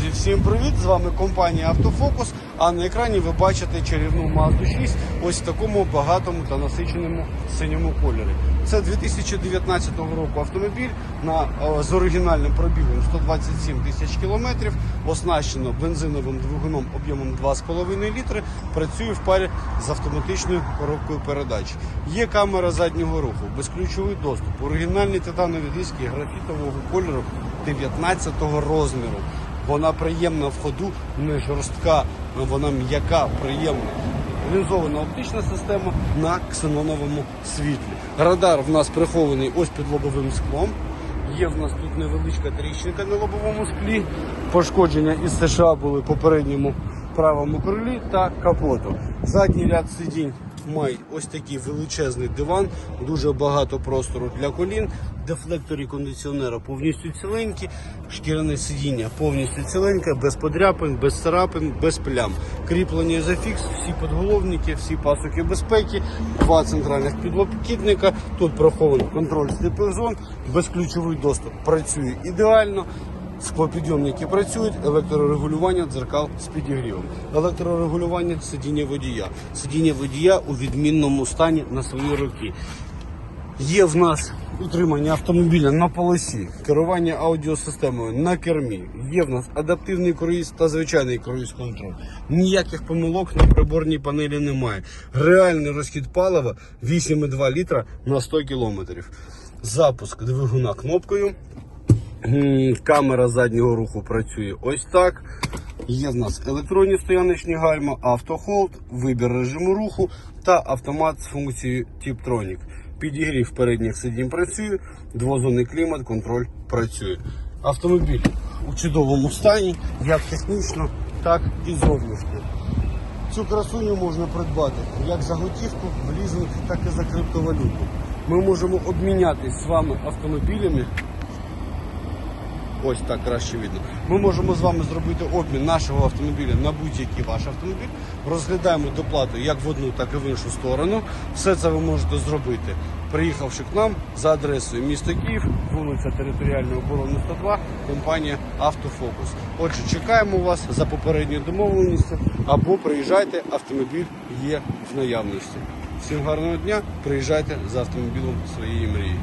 Друзі, всім привіт! З вами компанія Автофокус. А на екрані ви бачите чарівну Mazda 6 ось в такому багатому та насиченому синьому кольорі. Це 2019 року автомобіль на, е, з оригінальним пробігом 127 тисяч кілометрів, оснащено бензиновим двигуном об'ємом 2,5 літри, працює в парі з автоматичною коробкою передач. Є камера заднього руху, безключовий доступ, оригінальні титанові диски графітового кольору 19 розміру. Вона приємна в ходу, не жорстка, вона м'яка, приємна. Лінзована оптична система на ксеноновому світлі. Радар в нас прихований ось під лобовим склом. Є в нас тут невеличка тріщинка на лобовому склі. Пошкодження із США були попередньому правому крилі та капоту. Задній ряд сидінь має ось такий величезний диван, дуже багато простору для колін. Дефлектори кондиціонера повністю ціленькі, шкіряне сидіння повністю ціленьке, без подряпин, без царапин, без плям. Кріплення зафікс, всі підголовники, всі пасоки безпеки, два центральних підлокітника. Тут прохований контроль сліпих зон, безключовий доступ працює ідеально. Склопідйомники працюють, електрорегулювання дзеркал з підігрівом, електрорегулювання сидіння водія. Сидіння водія у відмінному стані на свої роки. Є в нас утримання автомобіля на полосі, керування аудіосистемою на кермі. Є в нас адаптивний круїз та звичайний круїз контроль. Ніяких помилок на приборній панелі немає. Реальний розхід палива 8,2 літра на 100 кілометрів. Запуск двигуна кнопкою. Камера заднього руху працює ось так. Є в нас електронні стояночні гальма, автохолд, вибір режиму руху та автомат з функцією Tiptronic. Підігрів передніх сидінь працює, двозонний клімат, контроль працює. Автомобіль у чудовому стані, як технічно, так і зовнішньо. Цю красуню можна придбати як за готівку, в лізинг, так і за криптовалюту. Ми можемо обмінятись з вами автомобілями Ось так краще видно. Ми можемо з вами зробити обмін нашого автомобіля на будь-який ваш автомобіль. Розглядаємо доплату як в одну, так і в іншу сторону. Все це ви можете зробити, приїхавши к нам за адресою міста Київ, вулиця Територіальної оборони 102, компанія Автофокус. Отже, чекаємо вас за попередньою домовленістю або приїжджайте, автомобіль є в наявності. Всім гарного дня, приїжджайте за автомобілем своєї мрії.